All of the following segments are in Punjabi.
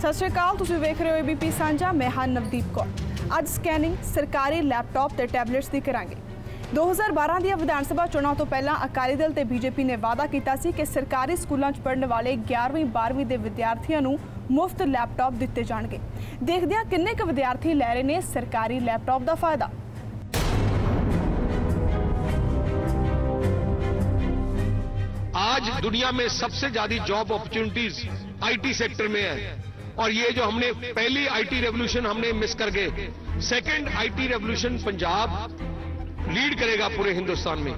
ਸਤਿ ਸ਼੍ਰੀ ਅਕਾਲ ਤੁਸੀਂ ਵੇਖ ਰਹੇ ਹੋ ਏਬੀਪੀ ਸਾਂਝਾ ਮੈਂ ਹਾਂ ਨਵਦੀਪ ਕੌਰ ਅੱਜ ਸਕੈਨਿੰਗ ਸਰਕਾਰੀ ਲੈਪਟਾਪ ਤੇ ਟੈਬਲੇਟਸ ਦੀ ਕਰਾਂਗੇ 2012 ਦੀਆਂ ਵਿਧਾਨ ਸਭਾ ਚੋਣਾਂ ਤੋਂ ਪਹਿਲਾਂ ਅਕਾਲੀ ਦਲ ਤੇ ਬੀਜੇਪੀ ਨੇ ਵਾਅਦਾ ਕੀਤਾ ਸੀ ਕਿ ਸਰਕਾਰੀ ਸਕੂਲਾਂ 'ਚ ਪੜ੍ਹਨ ਵਾਲੇ 11ਵੀਂ 12ਵੀਂ ਦੇ ਵਿਦਿਆਰਥੀਆਂ ਨੂੰ ਮੁਫਤ ਲੈਪਟਾਪ ਦਿੱਤੇ ਜਾਣਗੇ ਦੇਖਦੇ ਹਾਂ ਕਿੰਨੇ ਕੁ ਵਿਦਿਆਰਥੀ ਲੈ ਰਹੇ ਨੇ ਸਰਕਾਰੀ ਲੈਪਟਾਪ ਦਾ ਫਾਇਦਾ आज दुनिया में सबसे ज्यादा जॉब अपॉर्चुनिटीज आईटी सेक्टर में है और ये जो हमने पहली आईटी रेवोल्यूशन हमने मिस कर गए second IT revolution Punjab lead करेगा पूरे हिंदुस्तान में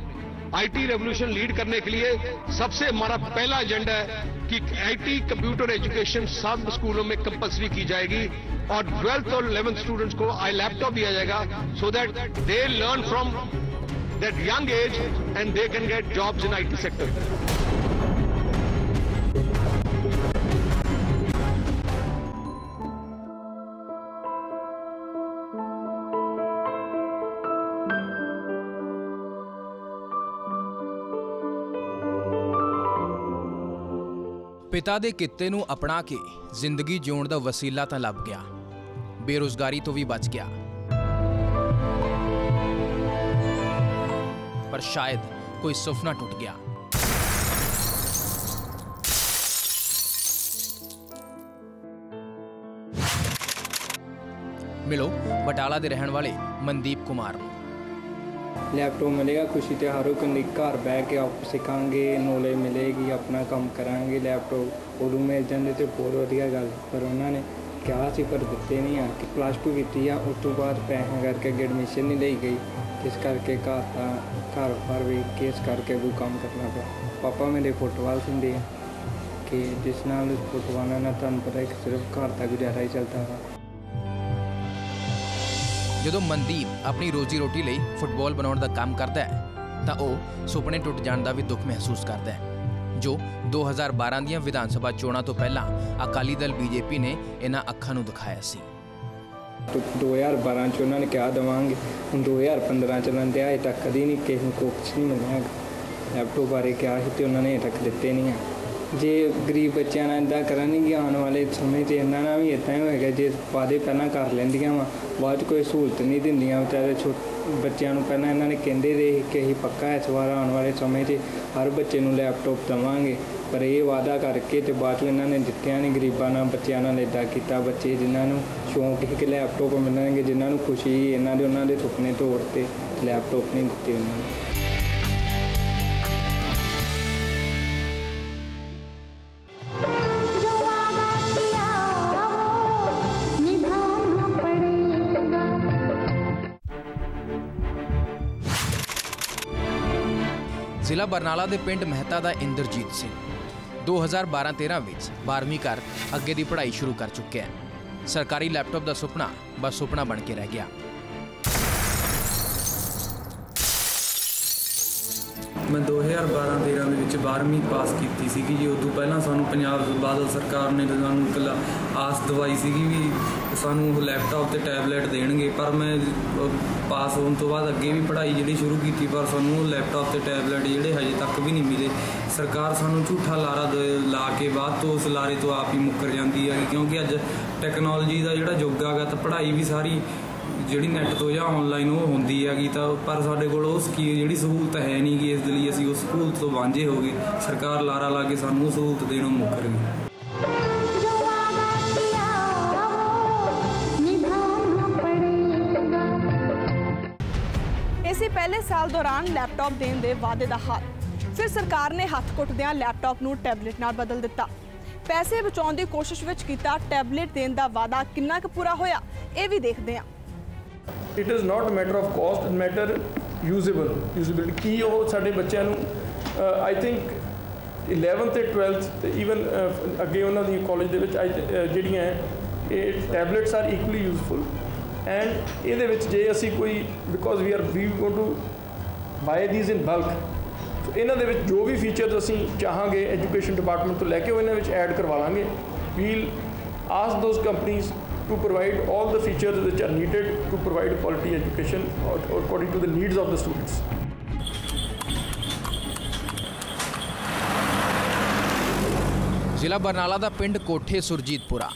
आईटी रेवोल्यूशन लीड करने के लिए सबसे हमारा पहला एजेंडा है कि आईटी कंप्यूटर एजुकेशन सब स्कूलों में कंपलसरी की जाएगी और ट्वेल्थ और इलेवेंथ स्टूडेंट्स को आई लैपटॉप दिया जाएगा so that they learn from that young age and they can get jobs in IT sector. ਪਿਤਾ ਦੇ ਕਿੱਤੇ ਨੂੰ ਅਪਣਾ ਕੇ ਜ਼ਿੰਦਗੀ ਜਿਉਣ ਦਾ ਵਸੀਲਾ ਤਾਂ ਲੱਭ ਗਿਆ। ਬੇਰੁਜ਼ਗਾਰੀ ਤੋਂ ਵੀ ਬਚ ਗਿਆ। ਪਰ ਸ਼ਾਇਦ ਕੋਈ ਸੁਪਨਾ ਟੁੱਟ ਗਿਆ। ਮਿਲੋ ਬਟਾਲਾ ਦੇ ਰਹਿਣ ਵਾਲੇ ਮਨਦੀਪ ਕੁਮਾਰ ਨੂੰ। ਲੈਪਟਾਪ ਮਿਲੇਗਾ, ਖੁਸ਼ੀ ਤਿਉਹਾਰੋਂ ਕੰਨੀ ਘਰ ਬਹਿ ਕੇ ਆਪ ਸਿੱਖਾਂਗੇ ਨੌਲੇਜ ਮਿਲੇਗੀ, ਆਪਣਾ ਕੰਮ ਕਰਾਂਗੇ, ਲੈਪਟਾਪ ਉਦੋਂ ਮਿਲ ਜਾਂਦੇ ਤੇ ਬਹੁਤ ਵਧੀਆ ਗੱਲ। ਪਰ ਉਹਨਾਂ ਨੇ ਕਿਹਾ ਸੀ, ਪਰ ਦਿੱਤੇ ਨਹੀਂ ਆ ਕਿ ਪਲੱਸ 2 ਕੀਤੀ ਆ, ਉਸ ਤੋਂ ਬਾਅਦ ਪੈਸਿਆਂ ਕਰਕੇ ਅੱਗੇ ਐਡਮਿਸ਼ਨ ਨਹੀਂ ਲਈ ਗਈ। ਇਸ ਕਰਕੇ ਘਰ ਦਾ ਘਰ ਪਰ ਵੀ ਕੇਸ ਕਰਕੇ ਉਹ ਕੰਮ ਕਰਨਾ ਪਿਆ। ਪਾਪਾ ਮੇਰੇ ਫੁੱਟਬਾਲ ਸਿੰਦੇ ਆ। ਕਿ ਜਿਸ ਨਾਲ ਫੁੱਟਬਾਲਾਂ ਨਾਲ ਤੁਹਾਨੂੰ ਪਤਾ ਹੈ ਕਿ ਸਿਰਫ ਘਰ ਦਾ ਗੁਜ਼ਾਰਾ ਹੀ ਚੱਲਦਾ ਵਾ। ਜਦੋਂ ਮਨਦੀਪ ਆਪਣੀ ਰੋਜੀ ਰੋਟੀ ਲਈ ਫੁੱਟਬਾਲ ਬਣਾਉਣ ਦਾ ਕੰਮ ਕਰਦਾ ਹੈ, ਤਾਂ ਉਹ ਸੁਪਨੇ ਟੁੱਟ ਜਾਣ ਦਾ ਵੀ ਦੁੱਖ ਮਹਿਸੂਸ ਕਰਦਾ ਹੈ, ਜੋ 2012 ਦੀਆਂ ਵਿਧਾਨ ਸਭਾ ਚੋਣਾਂ ਤੋਂ ਪਹਿਲਾਂ ਅਕਾਲੀ ਦਲ ਬੀਜੇਪੀ ਨੇ ਇਹਨਾਂ ਅੱਖਾਂ ਨੂੰ ਦਿਖਾਇਆ ਸੀ। ਤੇ 2012 ਚ ਉਹਨਾਂ ਨੇ ਕਿਹਾ ਦੇਵਾਂਗੇ, ਹੁਣ 2015 ਚ ਉਹਨਾਂ ਦੇ ਅਜੇ ਤੱਕ ਕਦੀ ਨਹੀਂ ਕਿਸੇ ਨੂੰ ਕੁਛ ਨਹੀਂ ਮਿਲਿਆ ਲੈਪਟਾਪ ਬਾਰੇ ਕਿਹਾ ਸੀ ਤੇ ਉਹਨਾਂ ਨੇ ਅਜੇ ਤੱਕ ਦਿੱਤੇ ਨਹੀਂ ਆ। ਜੇ ਗਰੀਬ ਬੱਚਿਆਂ ਨਾਲ ਇਦਾਂ ਕਰਨਗੇ ਆਉਣ ਵਾਲੇ ਸਮੇਂ 'ਚ, ਇਹਨਾਂ ਨਾਲ ਵੀ ਇਦਾਂ ਹੀ ਹੋਏਗਾ, ਜੇ ਵਾਅਦੇ ਪਹਿਲਾਂ ਕਰ ਲੈਂਦੀਆਂ ਵਾ, ਬਾਅਦ 'ਚ ਕੋਈ ਸਹੂਲਤ ਨਹੀਂ ਦਿੰਦੀਆਂ ਵਿਚਾਰੇ ਛੋਟੇ ਬੱਚਿਆਂ ਨੂੰ ਪਹਿਲਾਂ ਇਹਨਾਂ ਨੇ ਕਹਿੰਦੇ ਰਹੇ ਕਿ ਅਸੀਂ ਪੱਕਾ ਇਸ ਵਾਰ ਆਉਣ ਵਾਲੇ ਸਮੇਂ 'ਚ ਹਰ ਬੱਚੇ ਨੂੰ ਲੈਪਟਾਪ ਦਵਾਂਗੇ। ਪਰ ਇਹ ਵਾਅਦਾ ਕਰਕੇ ਤੇ ਬਾਅਦ 'ਚ ਇਹਨਾਂ ਨੇ ਦਿੱਤਿਆਂ ਨਹੀਂ, ਗਰੀਬਾਂ ਨਾਲ, ਬੱਚਿਆਂ ਨਾਲ ਇਦਾਂ ਕੀਤਾ, ਬੱਚੇ ਜਿਨ੍ਹਾਂ ਨੂੰ ਸ਼ੌਂਕ ਸੀ ਕਿ ਲੈਪਟਾਪ ਮਿਲਣਗੇ, ਜਿਨ੍ਹਾਂ ਨੂੰ ਖੁਸ਼ੀ ਇਹਨਾਂ ਦੇ, ਉਹਨਾਂ ਦੇ ਸੁਪਨੇ ਤੋੜਤੇ ਲੈਪਟਾਪ ਨਹੀਂ ਦਿੱਤੇ ਉਹਨਾਂ ਨੇ। ਜ਼ਿਲ੍ਹਾ ਬਰਨਾਲਾ ਦੇ ਪਿੰਡ ਮਹਿਤਾ ਦਾ ਇੰਦਰਜੀਤ ਸਿੰਘ। 2012-13 ਵਿੱਚ 12ਵੀਂ ਕਰ ਅੱਗੇ ਦੀ ਪੜ੍ਹਾਈ ਸ਼ੁਰੂ ਕਰ ਚੁੱਕਿਆ ਹੈ। ਸਰਕਾਰੀ ਲੈਪਟਾਪ ਦਾ ਸੁਪਨਾ ਬਸ ਸੁਪਨਾ ਬਣ ਕੇ ਰਹਿ ਗਿਆ। ਮੈਂ 2012-13 ਦੇ ਵਿੱਚ 12ਵੀਂ ਪਾਸ ਕੀਤੀ ਸੀਗੀ ਜੀ। ਉਦੋਂ ਪਹਿਲਾਂ ਸਾਨੂੰ ਪੰਜਾਬ ਬਾਦਲ ਸਰਕਾਰ ਨੇ ਸਾਨੂੰ ਇਕੱਲਾ ਆਸ ਦਵਾਈ ਸੀਗੀ ਵੀ ਸਾਨੂੰ ਉਹ ਲੈਪਟਾਪ ਤੇ ਟੈਬਲੇਟ ਦੇਣਗੇ। ਪਰ ਮੈਂ ਪਾਸ ਹੋਣ ਤੋਂ ਬਾਅਦ ਅੱਗੇ ਵੀ ਪੜ੍ਹਾਈ ਜਿਹੜੀ ਸ਼ੁਰੂ ਕੀਤੀ, ਪਰ ਸਾਨੂੰ ਉਹ ਲੈਪਟਾਪ ਤੇ ਟੈਬਲੇਟ ਜਿਹੜੇ ਹਜੇ ਤੱਕ ਵੀ ਨਹੀਂ ਮਿਲੇ। ਸਰਕਾਰ ਸਾਨੂੰ ਝੂਠਾ ਲਾਰਾ ਦੇ- ਲਾ ਕੇ ਬਾਅਦ ਤੋਂ ਉਸ ਲਾਰੇ ਤੋਂ ਆਪ ਹੀ ਮੁੱਕਰ ਜਾਂਦੀ ਹੈ ਕਿਉਂਕਿ ਅੱਜ ਟੈਕਨੋਲੋਜੀ ਦਾ ਜਿਹੜਾ ਯੁੱਗ ਆਗਾ ਤਾਂ ਪੜ੍ਹਾਈ ਵੀ ਸਾਰੀ ਜਿਹੜੀ ਨੈਟ ਤੋਂ ਜਾਂ ਆਨਲਾਈਨ ਉਹ ਹੁੰਦੀ ਹੈਗੀ ਤਾਂ ਪਰ ਸਾਡੇ ਕੋਲ ਉਹ ਸਕੀ ਜਿਹੜੀ ਸਹੂਲਤ ਹੈ ਨਹੀਂ ਕਿ ਇਸ ਦੇ ਲਈ ਅਸੀਂ ਉਸ ਸਹੂਲਤ ਤੋਂ ਵਾਂਝੇ ਹੋ ਗਏ। ਸਰਕਾਰ ਲਾਰਾ ਲਾ ਕੇ ਸਾਨੂੰ ਸਹੂਲਤ ਦੇਣੋਂ ਮੁੱਕਰ ਗਈ। ਇਸੇ ਪਹਿਲੇ ਸਾਲ ਦੌਰਾਨ ਲੈਪਟਾਪ ਦੇਣ ਦੇ ਵਾਅਦੇ ਦਾ ਹਾਲ। ਫਿਰ ਸਰਕਾਰ ਨੇ ਹੱਥ ਕੁੱਟਦਿਆਂ ਲੈਪਟਾਪ ਨੂੰ ਟੈਬਲੇਟ ਨਾਲ ਬਦਲ ਦਿੱਤਾ। ਪੈਸੇ ਬਚਾਉਣ ਦੀ ਕੋਸ਼ਿਸ਼ ਵਿੱਚ ਕੀਤਾ ਟੈਬਲੇਟ ਦੇਣ ਦਾ ਵਾਅਦਾ ਕਿੰਨਾ ਕੁ ਪੂਰਾ ਹੋਇਆ, ਇਹ ਵੀ ਦੇਖਦੇ ਹਾਂ। It is not a matter of cost matter usable usability ਕੀ ਉਹ ਸਾਡੇ ਬੱਚਿਆਂ ਨੂੰ ਆਈ ਥਿੰਕ 11th ਤੇ 12th ਤੇ ਇਵਨ ਅੱਗੇ ਉਹਨਾਂ ਦੀ ਕਾਲਜ ਦੇ ਵਿੱਚ ਅੱਜ, ਜਿਹੜੀਆਂ ਹੈ, ਇਹ tablets are equally useful and ਇਹਦੇ ਵਿੱਚ ਜੇ ਅਸੀਂ ਕੋਈ because we are we go to buy these in bulk ਇਹਨਾਂ ਦੇ ਵਿੱਚ ਜੋ ਵੀ ਫੀਚਰਸ ਅਸੀਂ ਚਾਹਾਂਗੇ ਐਜੂਕੇਸ਼ਨ ਡਿਪਾਰਟਮੈਂਟ ਤੋਂ ਲੈ ਕੇ ਉਹ ਇਹਨਾਂ ਵਿੱਚ ਐਡ ਕਰਵਾ ਲਾਂਗੇ we'll ask those companies to provide all the features which are needed to provide quality education according to the needs of the students. ਜ਼ਿਲ੍ਹਾ ਬਰਨਾਲਾ ਦਾ ਪਿੰਡ ਕੋਠੇ ਸੁਰਜੀਤਪੁਰਾ।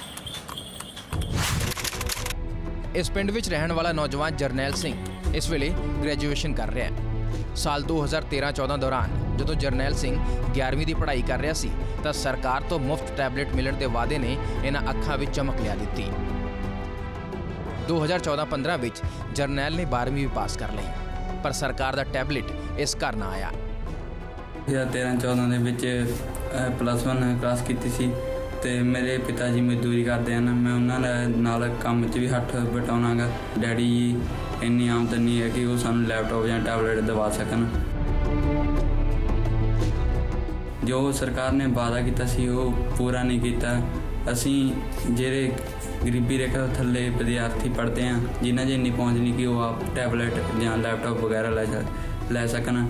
ਇਸ ਪਿੰਡ ਵਿੱਚ ਰਹਿਣ ਵਾਲਾ ਨੌਜਵਾਨ ਜਰਨੈਲ ਸਿੰਘ ਇਸ ਵੇਲੇ ਗ੍ਰੈਜੂਏਸ਼ਨ ਕਰ ਰਿਹਾ ਹੈ। ਸਾਲ 2013-14 ਦੌਰਾਨ ਜਦੋਂ ਜਰਨੈਲ ਸਿੰਘ 11ਵੀਂ ਦੀ ਪੜ੍ਹਾਈ ਕਰ ਰਿਹਾ ਸੀ, ਤਾਂ ਸਰਕਾਰ ਤੋਂ ਮੁਫਤ ਟੈਬਲੇਟ ਮਿਲਣ ਦੇ ਵਾਅਦੇ ਨੇ ਇਹਨਾਂ ਅੱਖਾਂ ਵਿੱਚ ਚਮਕ ਲਿਆ ਦਿੱਤੀ। 2014-15 ਵਿੱਚ ਜਰਨੈਲ ਨੇ 12ਵੀਂ ਵੀ ਪਾਸ ਕਰ ਲਈ, ਪਰ ਸਰਕਾਰ ਦਾ ਟੈਬਲੇਟ ਇਸ ਘਰ ਨਾ ਆਇਆ। 2013 14 ਦੇ ਵਿੱਚ ਪਲੱਸ 1 ਕਲਾਸ ਕੀਤੀ ਸੀ ਤੇ ਮੇਰੇ ਪਿਤਾ ਜੀ ਮਜ਼ਦੂਰੀ ਕਰਦੇ ਹਨ। ਮੈਂ ਉਹਨਾਂ ਦੇ ਨਾਲ ਕੰਮ 'ਚ ਵੀ ਹੱਥ ਵਟਾਉਣਾਗਾ। ਡੈਡੀ ਜੀ ਇੰਨੀ ਆਮਦਨ ਨਹੀਂ ਹੈ ਕਿ ਉਹ ਸਾਨੂੰ ਲੈਪਟਾਪ ਜਾਂ ਟੈਬਲੇਟ ਦਵਾ ਸਕਣ। ਜੋ ਸਰਕਾਰ ਨੇ ਵਾਅਦਾ ਕੀਤਾ ਸੀ, ਉਹ ਪੂਰਾ ਨਹੀਂ ਕੀਤਾ। ਅਸੀਂ ਜਿਹੜੇ ਗਰੀਬੀ ਰੇਖਾ ਥੱਲੇ ਵਿਦਿਆਰਥੀ ਪੜ੍ਹਦੇ ਆ, ਜਿਨ੍ਹਾਂ 'ਚ ਇੰਨੀ ਪਹੁੰਚ ਨਹੀਂ ਕਿ ਉਹ ਆਪ ਟੈਬਲੇਟ ਜਾਂ ਲੈਪਟਾਪ ਵਗੈਰਾ ਲੈ ਸਕ- ਲੈ ਸਕਣ।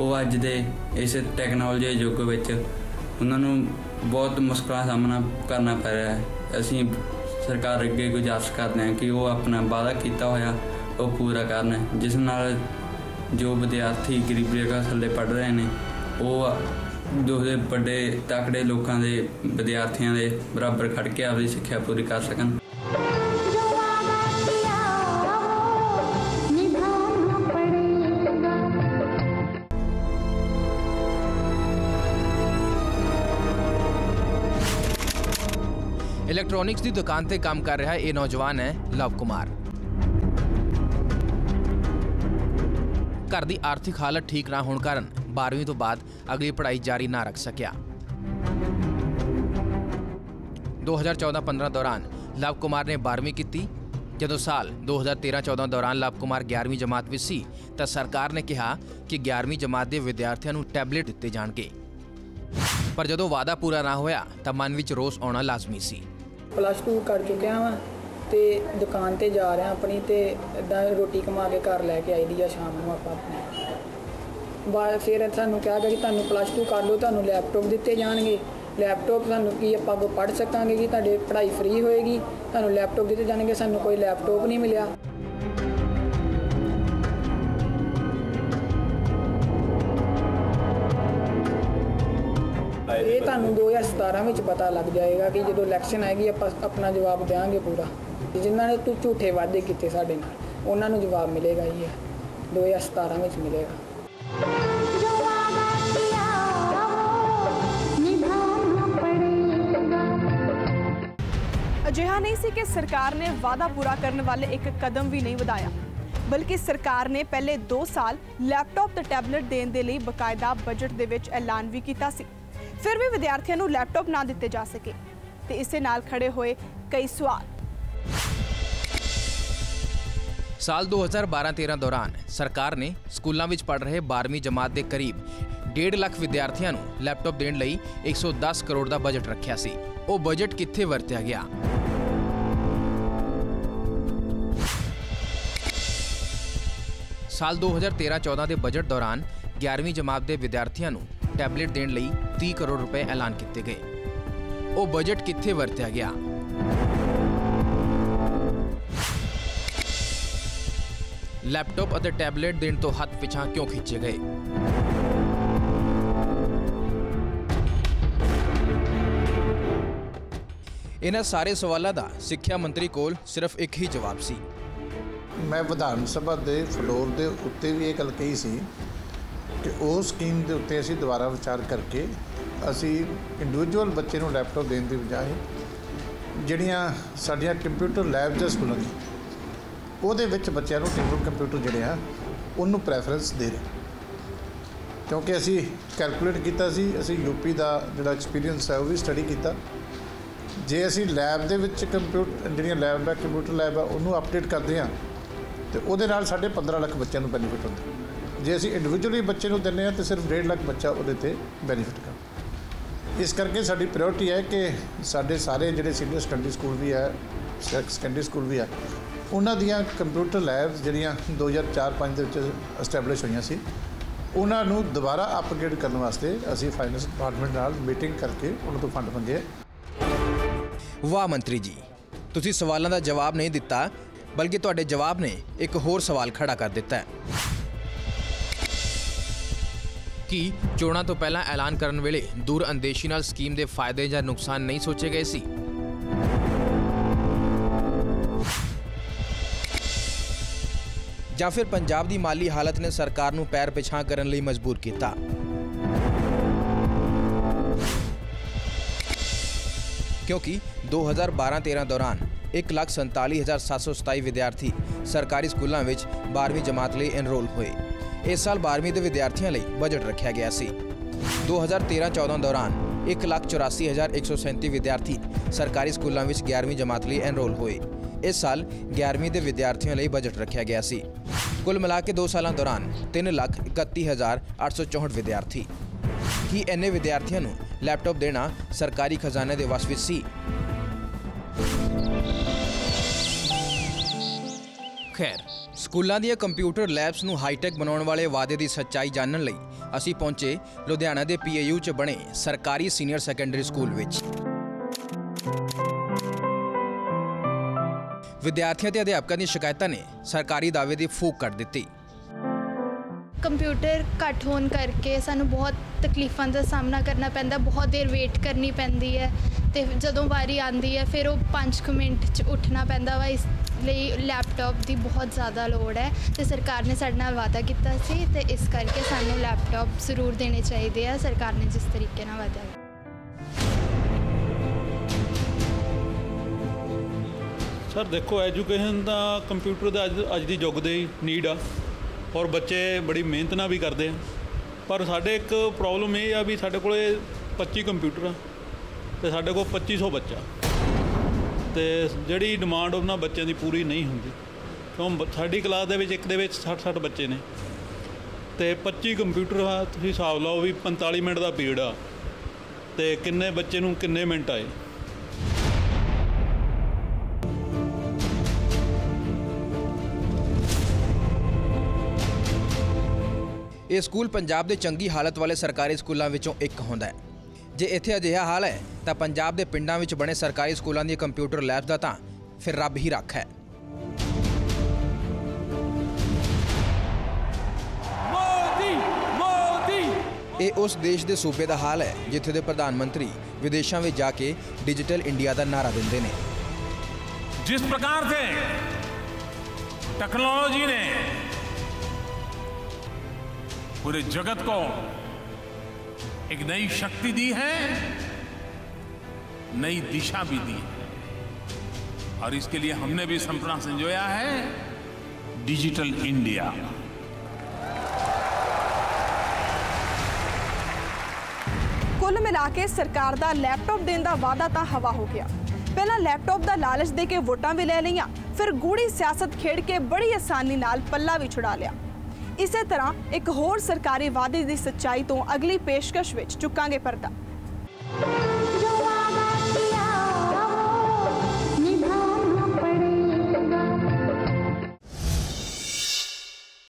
ਉਹ ਅੱਜ ਦੇ ਇਸ ਟੈਕਨੋਲੋਜੀ ਦੇ ਯੁੱਗ ਵਿੱਚ ਉਹਨਾਂ ਨੂੰ ਬਹੁਤ ਮੁਸ਼ਕਲਾਂ ਦਾ ਸਾਹਮਣਾ ਕਰਨਾ ਪੈ ਰਿਹਾ ਹੈ। ਅਸੀਂ ਸਰਕਾਰ ਅੱਗੇ ਗੁਜ਼ਾਰਿਸ਼ ਕਰਦੇ ਹਾਂ ਕਿ ਉਹ ਆਪਣਾ ਵਾਅਦਾ ਕੀਤਾ ਹੋਇਆ, ਉਹ ਪੂਰਾ ਕਰਨ, ਜਿਸ ਨਾਲ ਜੋ ਵਿਦਿਆਰਥੀ ਗਰੀਬੀ ਰੇਖਾ ਥੱਲੇ ਪੜ੍ਹ ਰਹੇ ਨੇ, ਉਹ ਦੋਹਰੇ ਵੱਡੇ ਤਕੜੇ ਲੋਕਾਂ ਦੇ ਵਿਦਿਆਰਥੀਆਂ ਦੇ ਬਰਾਬਰ ਖੜ ਕੇ ਆਪਣੀ ਸਿੱਖਿਆ ਪੂਰੀ ਕਰ ਸਕਣ। ਇਲੈਕਟ੍ਰੋਨਿਕਸ ਦੀ ਦੁਕਾਨ ਤੇ ਕੰਮ ਕਰ ਰਿਹਾ ਇਹ ਨੌਜਵਾਨ ਹੈ ਲਵ ਕੁਮਾਰ। ਘਰ ਦੀ ਆਰਥਿਕ ਹਾਲਤ ਠੀਕ ਨਾ ਹੋਣ ਕਾਰਨ 12ਵੀਂ ਤੋਂ ਬਾਅਦ ਅਗਲੀ ਪੜ੍ਹਾਈ ਜਾਰੀ ਨਾ ਰੱਖ ਸਕਿਆ 2014-15 ਦੌਰਾਨ ਲਵ ਕੁਮਾਰ ਨੇ 12ਵੀਂ ਕੀਤੀ ਜਦੋਂ ਸਾਲ 2013-14 ਦੌਰਾਨ ਲਵ ਕੁਮਾਰ 11ਵੀਂ ਜਮਾਤ ਵਿੱਚ ਸੀ ਤਾਂ ਸਰਕਾਰ ਨੇ ਕਿਹਾ ਕਿ 11ਵੀਂ ਜਮਾਤ ਦੇ ਵਿਦਿਆਰਥੀਆਂ ਨੂੰ ਟੈਬਲੇਟ ਦਿੱਤੇ ਜਾਣਗੇ ਪਰ ਜਦੋਂ ਵਾਅਦਾ ਪੂਰਾ ਨਾ ਹੋਇਆ ਤਾਂ ਮਨ ਵਿੱਚ ਰੋਸ ਆਉਣਾ ਲਾਜ਼ਮੀ ਸੀ ਪਲੱਸ 2 ਕਰ ਚੁੱਕਿਆ ਵਾਂ ਤੇ ਦੁਕਾਨ ਤੇ ਜਾ ਰਿਹਾ ਆਪਣੀ ਤੇ ਇਦਾਂ ਰੋਟੀ ਕਮਾ ਕੇ ਘਰ ਲੈ ਕੇ ਆਈਦੀ ਆ ਸ਼ਾਮ ਨੂੰ ਆਪਾਂ ਆਪਣੀ ਬਾਅਦ ਫਿਰ ਸਾਨੂੰ ਕਿਹਾ ਗਿਆ ਕਿ ਤੁਹਾਨੂੰ ਪਲੱਸ 2 ਕਰ ਲਓ, ਤੁਹਾਨੂੰ ਲੈਪਟਾਪ ਦਿੱਤੇ ਜਾਣਗੇ। ਲੈਪਟਾਪ ਤੁਹਾਨੂੰ ਕੀ ਆਪਾਂ ਅੱਗੋਂ ਪੜ੍ਹ ਸਕਾਂਗੇ ਕਿ ਤੁਹਾਡੇ ਪੜ੍ਹਾਈ ਫ੍ਰੀ ਹੋਏਗੀ। ਤੁਹਾਨੂੰ ਲੈਪਟਾਪ ਦਿੱਤੇ ਜਾਣਗੇ, ਸਾਨੂੰ ਕੋਈ ਲੈਪਟਾਪ ਨਹੀਂ ਮਿਲਿਆ। ਇਹ ਤੁਹਾਨੂੰ 2017 ਵਿੱਚ ਪਤਾ ਲੱਗ ਜਾਏਗਾ ਕਿ ਜਦੋਂ ਇਲੈਕਸ਼ਨ ਆਏਗੀ, ਆਪਾਂ ਆਪਣਾ ਜਵਾਬ ਦੇਵਾਂਗੇ ਪੂਰਾ। ਜਿਨ੍ਹਾਂ ਨੇ ਤੂੰ ਝੂਠੇ ਵਾਅਦੇ ਕੀਤੇ ਸਾਡੇ ਨਾਲ, ਉਹਨਾਂ ਨੂੰ ਜਵਾਬ ਮਿਲੇਗਾ ਹੀ ਹੈ। 2017 ਵਿੱਚ ਮਿਲੇਗਾ। ਅਜਿਹਾ ਨਹੀਂ ਸੀ ਕਿ ਸਰਕਾਰ ਨੇ ਵਾਅਦਾ ਪੂਰਾ ਕਰਨ ਵਾਲੇ ਇੱਕ ਕਦਮ ਵੀ ਨਹੀਂ ਵਧਾਇਆ, ਬਲਕਿ ਸਰਕਾਰ ਨੇ ਪਹਿਲੇ 2 ਸਾਲ ਲੈਪਟਾਪ ਤੇ ਟੈਬਲੇਟ ਦੇਣ ਦੇ ਲਈ ਬਕਾਇਦਾ ਬਜਟ ਦੇ ਵਿੱਚ ਐਲਾਨ ਵੀ ਕੀਤਾ ਸੀ। ਫਿਰ ਵੀ ਵਿਦਿਆਰਥੀਆਂ ਨੂੰ ਲੈਪਟਾਪ ਨਾ ਦਿੱਤੇ ਜਾ ਸਕੇ ਤੇ ਇਸੇ ਨਾਲ ਖੜੇ ਹੋਏ ਕਈ ਸਵਾਲ। ਸਾਲ 2012-13 ਦੌਰਾਨ ਸਰਕਾਰ ਨੇ ਸਕੂਲਾਂ ਵਿੱਚ ਪੜ੍ਹ ਰਹੇ 12ਵੀਂ ਜਮਾਤ ਦੇ ਕਰੀਬ 1.5 ਲੱਖ ਵਿਦਿਆਰਥੀਆਂ ਨੂੰ ਲੈਪਟਾਪ ਦੇਣ ਲਈ 110 ਕਰੋੜ ਦਾ ਬਜਟ ਰੱਖਿਆ ਸੀ। ਉਹ ਬਜਟ ਕਿੱਥੇ ਵਰਤਿਆ ਗਿਆ? ਸਾਲ 2013-14 ਦੇ ਬਜਟ ਦੌਰਾਨ 11ਵੀਂ ਜਮਾਤ ਦੇ ਵਿਦਿਆਰਥੀਆਂ ਨੂੰ ਟੈਬਲੇਟ ਦੇਣ ਲਈ 30 ਕਰੋੜ ਰੁਪਏ ਐਲਾਨ ਕੀਤੇ ਗਏ। ਉਹ ਬਜਟ ਕਿੱਥੇ ਵਰਤਿਆ ਗਿਆ? ਲੈਪਟਾਪ ਅਤੇ ਟੈਬਲੇਟ ਦੇਣ ਤੋਂ ਹੱਥ ਪਿਛਾਂ ਕਿਉਂ ਖਿੱਚੇ ਗਏ? ਇਹਨਾਂ ਸਾਰੇ ਸਵਾਲਾਂ ਦਾ ਸਿੱਖਿਆ ਮੰਤਰੀ ਕੋਲ ਸਿਰਫ ਇੱਕ ਹੀ ਜਵਾਬ ਸੀ। ਮੈਂ ਵਿਧਾਨ ਸਭਾ ਦੇ ਫਲੋਰ ਦੇ ਉੱਤੇ ਵੀ ਇਹ ਗੱਲ ਕਹੀ ਸੀ ਕਿ ਉਹ ਸਕੀਮ ਦੇ ਉੱਤੇ ਅਸੀਂ ਦੁਬਾਰਾ ਵਿਚਾਰ ਕਰਕੇ ਅਸੀਂ ਇੰਡੀਵਿਜੂਅਲ ਬੱਚੇ ਨੂੰ ਲੈਪਟਾਪ ਦੇਣ ਦੀ ਬਜਾਏ ਜਿਹੜੀਆਂ ਸਾਡੀਆਂ ਕੰਪਿਊਟਰ ਲੈਬ ਜਾਂ ਸਕੂਲਾਂ ਦੀ ਉਹਦੇ ਵਿੱਚ ਬੱਚਿਆਂ ਨੂੰ ਟੇਬਲ ਕੰਪਿਊਟਰ ਜਿਹੜੇ ਆ, ਉਹਨੂੰ ਪ੍ਰੈਫਰੈਂਸ ਦੇ ਰਹੇ। ਕਿਉਂਕਿ ਅਸੀਂ ਕੈਲਕੂਲੇਟ ਕੀਤਾ ਸੀ, ਅਸੀਂ ਯੂਪੀ ਦਾ ਜਿਹੜਾ ਐਕਸਪੀਰੀਅੰਸ ਹੈ, ਉਹ ਵੀ ਸਟੱਡੀ ਕੀਤਾ। ਜੇ ਅਸੀਂ ਲੈਬ ਦੇ ਵਿੱਚ ਕੰਪਿਊਟਰ ਜਿਹੜੀਆਂ ਲੈਬ ਹੈ ਕੰਪਿਊਟਰ ਲੈਬ ਹੈ ਉਹਨੂੰ ਅਪਡੇਟ ਕਰਦੇ ਹਾਂ, ਤੇ ਉਹਦੇ ਨਾਲ ਸਾਡੇ 15 ਲੱਖ ਬੱਚਿਆਂ ਨੂੰ ਬੈਨੀਫਿਟ ਹੁੰਦਾ। ਜੇ ਅਸੀਂ ਇੰਡੀਵਿਜੂਅਲੀ ਬੱਚੇ ਨੂੰ ਦਿੰਦੇ ਹਾਂ, ਤੇ ਸਿਰਫ 1.5 ਲੱਖ ਬੱਚਾ ਉਹਦੇ ਤੇ ਬੈਨੀਫਿਟ ਕਰਦਾ। ਇਸ ਕਰਕੇ ਸਾਡੀ ਪ੍ਰਾਇੋਰਟੀ ਹੈ ਕਿ ਸਾਡੇ ਸਾਰੇ ਜਿਹੜੇ ਸੀਨੀਅਰ ਸੈਕੰਡਰੀ ਸਕੂਲ ਵੀ ਹੈ ਸੈਕੰਡਰੀ ਸਕੂਲ ਵੀ ਹੈ ਉਹਨਾਂ ਦੀਆਂ ਕੰਪਿਊਟਰ ਲੈਬਸ ਜਿਹੜੀਆਂ 2004-5 ਦੇ ਵਿੱਚ ਐਸਟੈਬਲਿਸ਼ ਹੋਈਆਂ ਸੀ, ਉਹਨਾਂ ਨੂੰ ਦੁਬਾਰਾ ਅਪਗ੍ਰੇਡ ਕਰਨ ਵਾਸਤੇ ਅਸੀਂ ਫਾਈਨੈਂਸ ਡਿਪਾਰਟਮੈਂਟ ਨਾਲ ਮੀਟਿੰਗ ਕਰਕੇ ਉਹਨਾਂ ਤੋਂ ਫੰਡ ਮੰਗੇ ਵਾਹ ਮੰਤਰੀ ਜੀ, ਤੁਸੀਂ ਸਵਾਲਾਂ ਦਾ ਜਵਾਬ ਨਹੀਂ ਦਿੱਤਾ, ਬਲਕਿ ਤੁਹਾਡੇ ਜਵਾਬ ਨੇ ਇੱਕ ਹੋਰ ਸਵਾਲ ਖੜਾ ਕਰ ਦਿੱਤਾ ਹੈ। ਕੀ ਚੋਣਾਂ ਤੋਂ ਪਹਿਲਾਂ ਐਲਾਨ ਕਰਨ ਵੇਲੇ ਦੂਰ ਅੰਦੇਸ਼ੀ ਨਾਲ ਸਕੀਮ ਦੇ ਫਾਇਦੇ ਜਾਂ ਨੁਕਸਾਨ ਨਹੀਂ ਸੋਚੇ ਗਏ ਸੀ? ਜਾਂ ਫਿਰ ਪੰਜਾਬ ਦੀ ਮਾਲੀ ਹਾਲਤ ਨੇ ਸਰਕਾਰ ਨੂੰ ਪੈਰ ਪਿਛਾਂ ਕਰਨ ਲਈ ਮਜਬੂਰ ਕੀਤਾ। ਕਿਉਂਕਿ 2012-13 ਦੌਰਾਨ 147727 ਵਿਦਿਆਰਥੀ ਸਰਕਾਰੀ ਸਕੂਲਾਂ ਵਿੱਚ 12ਵੀਂ ਜਮਾਤ ਲਈ ਐਨਰੋਲ ਹੋਏ। ਇਸ ਸਾਲ 12ਵੀਂ ਦੇ ਵਿਦਿਆਰਥੀਆਂ ਲਈ ਬਜਟ ਰੱਖਿਆ ਗਿਆ ਸੀ। 2013-14 ਦੌਰਾਨ 184137 ਵਿਦਿਆਰਥੀ ਸਰਕਾਰੀ ਸਕੂਲਾਂ ਵਿੱਚ 11ਵੀਂ ਜਮਾਤ ਲਈ ਐਨਰੋਲ ਹੋਏ। ਇਸ ਸਾਲ 11ਵੀਂ ਦੇ ਵਿਦਿਆਰਥੀਆਂ ਲਈ ਬਜਟ ਰੱਖਿਆ ਗਿਆ ਸੀ। ਕੁੱਲ ਮਿਲਾ ਕੇ 2 ਸਾਲਾਂ ਦੌਰਾਨ 331864 ਵਿਦਿਆਰਥੀ। ਕੀ ਇੰਨੇ ਵਿਦਿਆਰਥੀਆਂ ਨੂੰ ਲੈਪਟਾਪ ਦੇਣਾ ਸਰਕਾਰੀ ਖਜ਼ਾਨੇ ਦੇ ਵਸ ਵਿੱਚ ਸੀ? ਖੈਰ, ਸਕੂਲਾਂ ਦੀਆਂ ਕੰਪਿਊਟਰ ਲੈਬਸ ਨੂੰ ਹਾਈਟੈਕ ਬਣਾਉਣ ਵਾਲੇ ਵਾਅਦੇ ਦੀ ਸੱਚਾਈ ਜਾਣਨ ਲਈ ਅਸੀਂ ਪਹੁੰਚੇ ਲੁਧਿਆਣਾ ਦੇ ਪੀਏਯੂ 'ਚ ਬਣੇ ਸਰਕਾਰੀ ਸੀਨੀਅਰ ਸੈਕੰਡਰੀ ਸਕੂਲ ਵਿੱਚ। ਵਿਦਿਆਰਥੀਆਂ ਤੇ ਅਧਿਆਪਕਾਂ ਦੀਆਂ ਸ਼ਿਕਾਇਤਾਂ ਨੇ ਸਰਕਾਰੀ ਦਾਅਵੇ ਦੀ ਫੂਕ ਕਰ ਦਿੱਤੀ। ਕੰਪਿਊਟਰ ਘੱਟ ਹੋਣ ਕਰਕੇ ਸਾਨੂੰ ਬਹੁਤ ਤਕਲੀਫਾਂ ਦਾ ਸਾਹਮਣਾ ਕਰਨਾ ਪੈਂਦਾ, ਬਹੁਤ ਦੇਰ ਵੇਟ ਕਰਨੀ ਪੈਂਦੀ ਹੈ ਤੇ ਜਦੋਂ ਵਾਰੀ ਆਂਦੀ ਹੈ ਫਿਰ ਉਹ 5 ਮਿੰਟ 'ਚ ਉੱਠਣਾ ਪੈਂਦਾ ਵਾ, ਇਸ ਲਈ ਲੈਪਟਾਪ ਦੀ ਬਹੁਤ ਜ਼ਿਆਦਾ ਲੋੜ ਹੈ ਤੇ ਸਰਕਾਰ ਨੇ ਸਾਡੇ ਨਾਲ ਵਾਅਦਾ ਕੀਤਾ ਸੀ ਤੇ ਇਸ ਕਰਕੇ ਸਾਨੂੰ ਲੈਪਟਾਪ ਜ਼ਰੂਰ ਦੇਣੇ ਚਾਹੀਦੇ ਆ, ਸਰਕਾਰ ਨੇ ਜਿਸ ਤਰੀਕੇ ਨਾਲ ਵਾਅਦਾ ਸਰ ਦੇਖੋ ਐਜੂਕੇਸ਼ਨ ਤਾਂ ਕੰਪਿਊਟਰ ਦਾ ਅੱਜ ਅੱਜ ਦੀ ਯੁੱਗ ਦੀ ਨੀਡ ਆ। ਔਰ ਬੱਚੇ ਬੜੀ ਮਿਹਨਤ ਨਾਲ ਵੀ ਕਰਦੇ ਆ। ਪਰ ਸਾਡੇ ਇੱਕ ਪ੍ਰੋਬਲਮ ਇਹ ਆ ਵੀ ਸਾਡੇ ਕੋਲੇ 25 ਕੰਪਿਊਟਰ ਆ ਤੇ ਸਾਡੇ ਕੋਲ 2500 ਬੱਚਾ। ਤੇ ਜਿਹੜੀ ਡਿਮਾਂਡ ਉਹਨਾਂ ਬੱਚਿਆਂ ਦੀ ਪੂਰੀ ਨਹੀਂ ਹੁੰਦੀ। ਕਿਉਂ? ਸਾਡੀ ਕਲਾਸ ਦੇ ਵਿੱਚ ਇੱਕ ਦੇ ਵਿੱਚ 60 60 ਬੱਚੇ ਨੇ। ਤੇ 25 ਕੰਪਿਊਟਰ ਆ, ਤੁਸੀਂ ਹਿਸਾਬ ਲਾਓ ਵੀ 45 ਮਿੰਟ ਦਾ ਪੀਰੀਅਡ ਆ। ਤੇ ਕਿੰਨੇ ਬੱਚੇ ਨੂੰ ਕਿੰਨੇ ਮਿੰਟ ਆਏ? ਇਹ ਸਕੂਲ ਪੰਜਾਬ ਦੇ ਚੰਗੀ ਹਾਲਤ ਵਾਲੇ ਸਰਕਾਰੀ ਸਕੂਲਾਂ ਵਿੱਚੋਂ ਇੱਕ ਹੁੰਦਾ ਹੈ। ਜੇ ਇੱਥੇ ਅਜਿਹਾ ਹਾਲ ਹੈ ਤਾਂ ਪੰਜਾਬ ਦੇ ਪਿੰਡਾਂ ਵਿੱਚ ਬਣੇ ਸਰਕਾਰੀ ਸਕੂਲਾਂ ਦੀਆਂ ਕੰਪਿਊਟਰ ਲੈਬ ਦਾ ਤਾਂ ਫਿਰ ਰੱਬ ਹੀ ਰੱਖ ਹੈ। ਇਹ ਉਸ ਦੇਸ਼ ਦੇ ਸੂਬੇ ਦਾ ਹਾਲ ਹੈ ਜਿੱਥੇ ਦੇ ਪ੍ਰਧਾਨ ਮੰਤਰੀ ਵਿਦੇਸ਼ਾਂ ਵਿੱਚ ਜਾ ਕੇ ਡਿਜੀਟਲ ਇੰਡੀਆ ਦਾ ਨਾਰਾ ਦਿੰਦੇ ਨੇ। ਜਿਸ ਪ੍ਰਕਾਰ ਤੇ ਟੈਕਨੋਲੋਜੀ ਨੇ पूरे जगत को एक नई शक्ति दी है नई दिशा भी दी है और इसके लिए हमने भी सपना संजोया है डिजिटल इंडिया ਕੁੱਲ ਮਿਲਾ ਕੇ ਸਰਕਾਰ ਦਾ ਲੈਪਟਾਪ ਦੇਣ ਦਾ ਵਾਅਦਾ ਤਾਂ ਹਵਾ ਹੋ ਗਿਆ ਪਹਿਲਾਂ ਲੈਪਟਾਪ ਦਾ ਲਾਲਚ ਦੇ ਕੇ ਵੋਟਾਂ ਵੀ ਲੈ ਲਈਆਂ ਫਿਰ ਗੂੜੀ ਸਿਆਸਤ ਖੇਡ ਕੇ ਬੜੀ ਆਸਾਨੀ ਨਾਲ ਪੱਲਾ ਵੀ ਛੁਡਾ ਲਿਆ ਇਸੇ ਤਰ੍ਹਾਂ ਇੱਕ ਹੋਰ ਸਰਕਾਰੀ ਵਾਅਦੇ ਦੀ ਸੱਚਾਈ ਤੋਂ ਅਗਲੀ ਪੇਸ਼ਕਸ਼ ਵਿੱਚ ਚੁੱਕਾਂਗੇ ਪਰਦਾ।